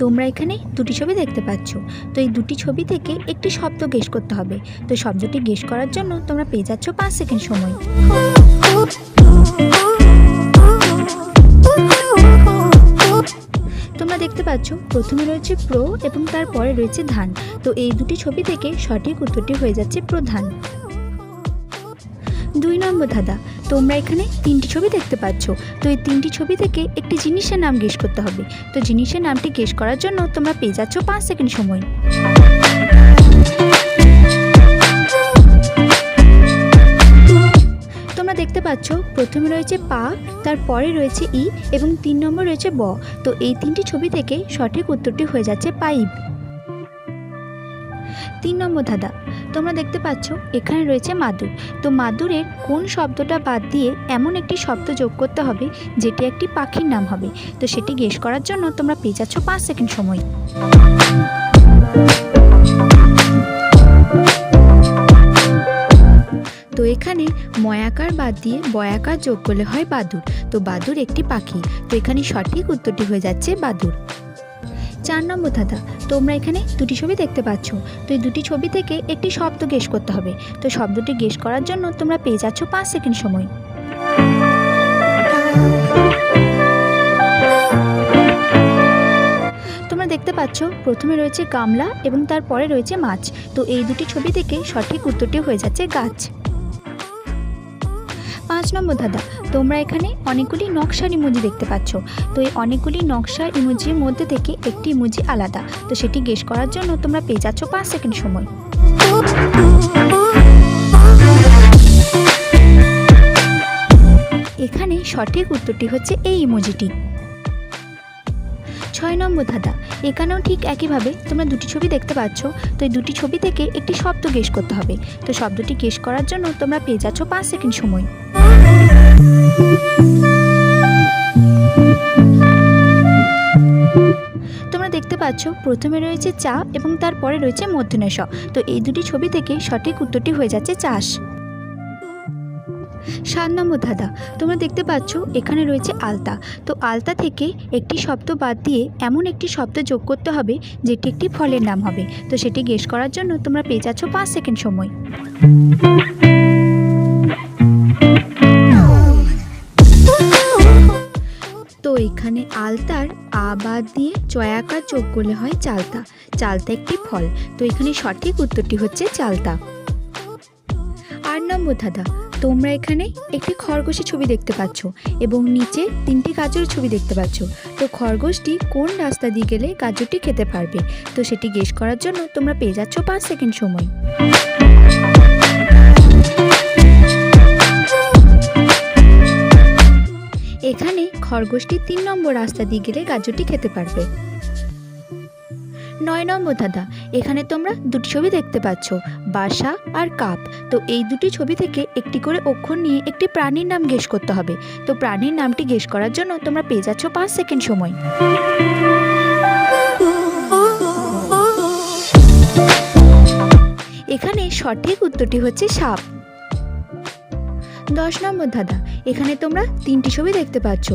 তোমরা এখানে দুটি ছবি দেখতে পাচ্ছ। তো এই দুটি ছবি থেকে একটি শব্দ গেস করতে হবে। তো শব্দটি গেস করার জন্য তোমরা পেয়ে যাচ্ছ পাঁচ সেকেন্ড সময়। তোমরা দেখতে পাচ্ছ, প্রথমে রয়েছে প্রো এবং তারপরে রয়েছে ধান। তো এই দুটি ছবি থেকে সঠিক উত্তরটি হয়ে যাচ্ছে প্রধান। দুই নম্বর ধাঁধা। তোমরা এখানে তিনটি ছবি দেখতে পাচ্ছ। তো এই তিনটি ছবি থেকে একটি জিনিসের নাম গেস করতে হবে। তো জিনিসের নামটি গেস করার জন্য তোমরা পেয়ে যাচ্ছ পাঁচ সেকেন্ড সময়। তোমরা দেখতে পাচ্ছ, প্রথমে রয়েছে পা, তারপরে রয়েছে ই এবং তিন নম্বর রয়েছে ব। তো এই তিনটি ছবি থেকে সঠিক উত্তরটি হয়ে যাচ্ছে পাইপ তিন নম্বর ধাঁধা। তোমরা দেখতে পাচ্ছ, এখানে রয়েছে মাদুর। তো মাদুরের কোন শব্দটা বাদ দিয়ে এমন একটি শব্দ যোগ করতে হবে, যেটি একটি পাখির নাম হবে। তো সেটি গেস করার জন্য তোমরা পেয়ে যাচ্ছ পাঁচ সেকেন্ড সময়। তো এখানে ময়াকার বাদ দিয়ে বয়াকার যোগ করলে হয় বাদুর। তো বাদুর একটি পাখি। তো এখানে সঠিক উত্তরটি হয়ে যাচ্ছে বাদুর। চার নম্বর ধাঁধা। তোমরা এখানে দুটি ছবি দেখতে পাচ্ছ। তো এই দুটি ছবি থেকে একটি শব্দ গেস করতে হবে। তো শব্দটি গেস করার জন্য তোমরা পেয়ে যাচ্ছ পাঁচ সেকেন্ড সময়। তোমরা দেখতে পাচ্ছ, প্রথমে রয়েছে গামলা এবং তারপরে রয়েছে মাছ। তো এই দুটি ছবি থেকে সঠিক উত্তরটি হয়ে যাচ্ছে গাছ। পাঁচ নম্বর দাদা তোমরা এখানে অনেকগুলি নকশার ইমোজি দেখতে পাচ্ছ। তো এই অনেকগুলি নকশার ইমোজির মধ্যে থেকে একটি ইমোজি আলাদা। তো সেটি গেস করার জন্য তোমরা পেয়ে যাচ্ছ পাঁচ সেকেন্ড সময়। এখানে সঠিক উত্তরটি হচ্ছে এই ইমোজিটি। ছয় নম্বর ধাঁধা। এখানেও ঠিক একইভাবে তোমরা দুটি ছবি দেখতে পাচ্ছ। তো এই দুটি ছবি থেকে একটি শব্দ গেস করতে হবে। তো শব্দটি গেস করার জন্য তোমরা পেয়ে যাচ্ছ পাঁচ সেকেন্ড সময়। তোমরা দেখতে পাচ্ছ, প্রথমে রয়েছে চা এবং তারপরে রয়েছে মধ্যনেশ তো এই দুটি ছবি থেকে সঠিক উত্তরটি হয়ে যাচ্ছে চাষ। সাত নম্বর ধাঁধা। তোমরা দেখতে পাচ্ছ, এখানে রয়েছে আলতা। তো আলতা থেকে একটি শব্দ বাদ দিয়ে এমন একটি শব্দ যোগ করতে হবে, যেটি একটি ফলের নাম হবে। তো সেটি গেস করার জন্য তোমরা পেয়ে যাচ্ছ পাঁচ সেকেন্ড সময়। চয়াকার যোগ করলে হয় চালতা। চালতা একটি ফল। তো এখানে সঠিক উত্তরটি হচ্ছে চালতা। আট নম্বর ধাঁধা তোমরা এখানে একটি খরগোশের ছবি দেখতে পাচ্ছ এবং নিচে তিনটি গাজরের ছবি দেখতে পাচ্ছ। তো খরগোশটি কোন রাস্তা দিয়ে গেলে গাজরটি খেতে পারবে? তো সেটি গেস করার জন্য তোমরা পেয়ে যাচ্ছ পাঁচ সেকেন্ড সময়। এখানে খরগোশটি তিন নম্বর রাস্তা দিয়ে গেলে গাজরটি খেতে পারবে। নয় নম্বর দাদা এখানে তোমরা দুটি ছবি দেখতে পাচ্ছ, বাসা আর কাপ। তো এই দুটি ছবি থেকে একটি করে অক্ষর নিয়ে একটি প্রাণীর নাম গেস করতে হবে। তো প্রাণীর নামটি গেস করার জন্য তোমরা পেয়ে যাচ্ছ পাঁচ সেকেন্ড সময়। এখানে সঠিক উত্তরটি হচ্ছে সাপ। দশ নম্বর দাদা এখানে তোমরা তিনটি ছবি দেখতে পাচ্ছ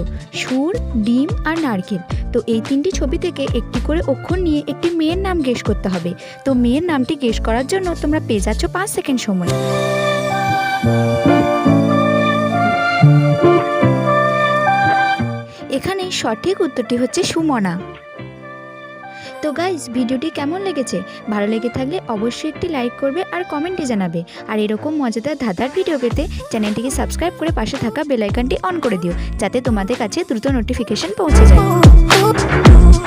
সুর ডিম আর নারকেল। তো এই তিনটি ছবি থেকে একটি করে অক্ষর নিয়ে একটি মেয়ের নাম গেস করতে হবে। তো মেয়ের নামটি গেস করার জন্য তোমরা পেয়ে যাচ্ছ পাঁচ সেকেন্ড সময়। এখানে সঠিক উত্তরটি হচ্ছে সুমনা। তো গাইজ ভিডিওটি কেমন লেগেছে? ভালো লেগে থাকলে অবশ্যই একটি লাইক করবে আর কমেন্টে জানাবে। আর এরকম মজাদার ধাঁধার ভিডিও পেতে চ্যানেলটিকে সাবস্ক্রাইব করে পাশে থাকা বেলাইকানটি অন করে দিও, যাতে তোমাদের কাছে দ্রুত নোটিফিকেশন পৌঁছে যায়।